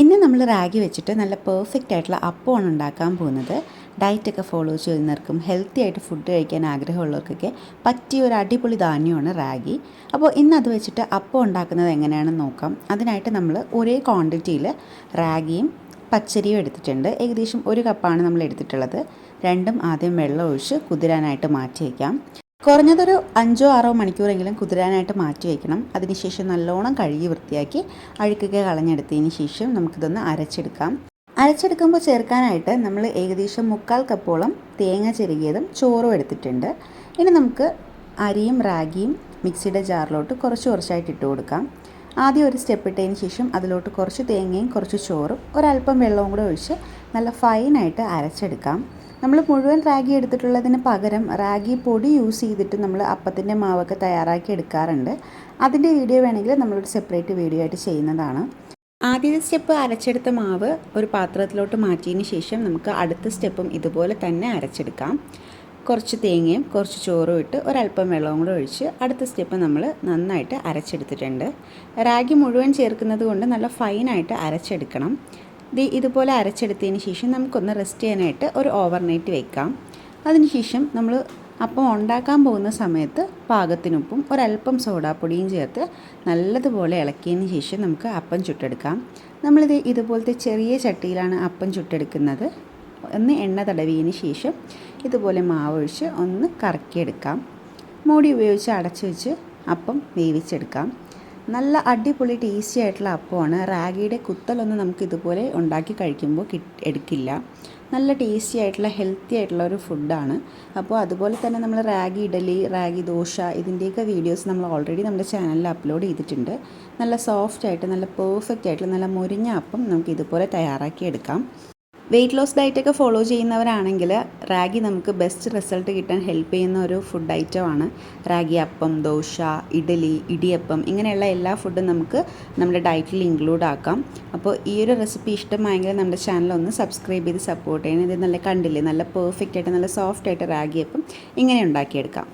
ഇന്ന് നമ്മൾ റാഗി വെച്ചിട്ട് നല്ല പെർഫെക്റ്റ് ആയിട്ടുള്ള അപ്പമാണ് ഉണ്ടാക്കാൻ പോകുന്നത്. ഡയറ്റൊക്കെ ഫോളോ ചെയ്യുന്നവർക്കും ഹെൽത്തി ആയിട്ട് ഫുഡ് കഴിക്കാൻ ആഗ്രഹമുള്ളവർക്കൊക്കെ പറ്റിയ ഒരു അടിപൊളി ധാന്യമാണ് റാഗി. അപ്പോൾ ഇന്ന് അത് വെച്ചിട്ട് അപ്പം ഉണ്ടാക്കുന്നത് എങ്ങനെയാണെന്ന് നോക്കാം. അതിനായിട്ട് നമ്മൾ ഒരേ ക്വാണ്ടിറ്റിയിൽ റാഗിയും പച്ചരിയും എടുത്തിട്ടുണ്ട്. ഏകദേശം ഒരു കപ്പാണ് നമ്മൾ എടുത്തിട്ടുള്ളത്. രണ്ടും ആദ്യം വെള്ളം ഒഴിച്ച് കുതിരാനായിട്ട് മാറ്റി വയ്ക്കാം കുറഞ്ഞതൊരു അഞ്ചോ ആറോ മണിക്കൂറെങ്കിലും കുതിരാനായിട്ട് മാറ്റി വയ്ക്കണം. അതിനുശേഷം നല്ലോണം കഴുകി വൃത്തിയാക്കി അഴുക്കൊക്കെ കളഞ്ഞെടുത്തതിന് ശേഷം നമുക്കിതൊന്ന് അരച്ചെടുക്കാം. അരച്ചെടുക്കുമ്പോൾ ചേർക്കാനായിട്ട് നമ്മൾ ഏകദേശം മുക്കാൽ കപ്പോളം തേങ്ങ ചെരുകിയതും ചോറും എടുത്തിട്ടുണ്ട്. ഇനി നമുക്ക് അരിയും റാഗിയും മിക്സിയുടെ ജാറിലോട്ട് കുറച്ച് കുറച്ചായിട്ട് ഇട്ട് കൊടുക്കാം. ആദ്യം ഒരു സ്റ്റെപ്പ് ഇട്ടതിന് ശേഷം അതിലോട്ട് കുറച്ച് തേങ്ങയും കുറച്ച് ചോറും ഒരല്പം വെള്ളവും കൂടെ ഒഴിച്ച് നല്ല ഫൈനായിട്ട് അരച്ചെടുക്കാം. നമ്മൾ മുഴുവൻ റാഗി എടുത്തിട്ടുള്ളതിന് പകരം റാഗി പൊടി യൂസ് ചെയ്തിട്ട് നമ്മൾ അപ്പത്തിന്റെ മാവൊക്കെ തയ്യാറാക്കി എടുക്കാറുണ്ട്. അതിന്റെ വീഡിയോ വേണമെങ്കിൽ നമ്മളൊരു സെപ്പറേറ്റ് വീഡിയോ ആയിട്ട് ചെയ്യുന്നതാണ്. ആദ്യത്തെ സ്റ്റെപ്പ് അരച്ചെടുത്ത മാവ് ഒരു പാത്രത്തിലോട്ട് മാറ്റിയതിന് ശേഷം നമുക്ക് അടുത്ത സ്റ്റെപ്പും ഇതുപോലെ തന്നെ അരച്ചെടുക്കാം. കുറച്ച് തേങ്ങയും കുറച്ച് ചോറും ഇട്ട് ഒരല്പം വെള്ളവും കൂടെ ഒഴിച്ച് അടുത്ത സ്റ്റെപ്പ് നമ്മൾ നന്നായിട്ട് അരച്ചെടുത്തിട്ടുണ്ട്. റാഗി മുഴുവൻ ചേർക്കുന്നത് കൊണ്ട് നല്ല ഫൈനായിട്ട് അരച്ചെടുക്കണം. ഇത് ഇതുപോലെ അരച്ചെടുത്തതിന് ശേഷം നമുക്കൊന്ന് റെസ്റ്റ് ചെയ്യാനായിട്ട് ഒരു ഓവർനൈറ്റ് വെക്കാം. അതിനുശേഷം നമ്മൾ അപ്പം ഉണ്ടാക്കാൻ പോകുന്ന സമയത്ത് പാകത്തിനൊപ്പം ഒരല്പം സോഡാപ്പൊടിയും ചേർത്ത് നല്ലതുപോലെ ഇളക്കിയതിന് ശേഷം നമുക്ക് അപ്പം ചുട്ടെടുക്കാം. നമ്മളിത് ഇതുപോലത്തെ ചെറിയ ചട്ടിയിലാണ് അപ്പം ചുട്ടെടുക്കുന്നത്. ഒന്ന് എണ്ണ തടവിയതിന് ശേഷം ഇതുപോലെ മാവൊഴിച്ച് ഒന്ന് കറക്കിയെടുക്കാം. മൂടി ഉപയോഗിച്ച് അടച്ചു വെച്ച് അപ്പം വേവിച്ചെടുക്കാം. നല്ല അടിപൊളി ടേസ്റ്റി ആയിട്ടുള്ള അപ്പമാണ്. റാഗിയുടെ കുത്തലൊന്നും നമുക്ക് ഇതുപോലെ ഉണ്ടാക്കി കഴിക്കുമ്പോൾ കിട്ട് എടുക്കില്ല. നല്ല ടേസ്റ്റി ആയിട്ടുള്ള ഹെൽത്തി ആയിട്ടുള്ള ഒരു ഫുഡാണ് അപ്പോൾ അതുപോലെ തന്നെ നമ്മൾ റാഗി ഇഡലി റാഗി ദോശ ഇതിന്റെയൊക്കെ വീഡിയോസ് നമ്മൾ ഓൾറെഡി നമ്മുടെ ചാനലിൽ അപ്ലോഡ് ചെയ്തിട്ടുണ്ട്. നല്ല സോഫ്റ്റ് ആയിട്ട് നല്ല പെർഫെക്റ്റ് ആയിട്ടുള്ള നല്ല മുരിഞ്ഞ അപ്പം നമുക്ക് ഇതുപോലെ തയ്യാറാക്കി എടുക്കാം. വെയിറ്റ് ലോസ് ഡയറ്റൊക്കെ ഫോളോ ചെയ്യുന്നവരാണെങ്കിൽ റാഗി നമുക്ക് ബെസ്റ്റ് റിസൾട്ട് കിട്ടാൻ ഹെൽപ്പ് ചെയ്യുന്ന ഒരു ഫുഡ് ഐറ്റമാണ് റാഗി അപ്പം ദോശ ഇഡലി ഇടിയപ്പം ഇങ്ങനെയുള്ള എല്ലാ ഫുഡും നമുക്ക് നമ്മുടെ ഡയറ്റിൽ ഇൻക്ലൂഡ് ആക്കാം. അപ്പോൾ ഈ ഒരു റെസിപ്പി ഇഷ്ടമായെങ്കിൽ നമ്മുടെ ചാനൽ ഒന്ന് സബ്സ്ക്രൈബ് ചെയ്ത് സപ്പോർട്ട് ചെയ്യണം. ഇത് നല്ല കണ്ടില്ലേ? നല്ല പെർഫെക്റ്റ് ആയിട്ട് നല്ല സോഫ്റ്റ് ആയിട്ട് റാഗി അപ്പം ഇങ്ങനെ ഉണ്ടാക്കിയെടുക്കാം.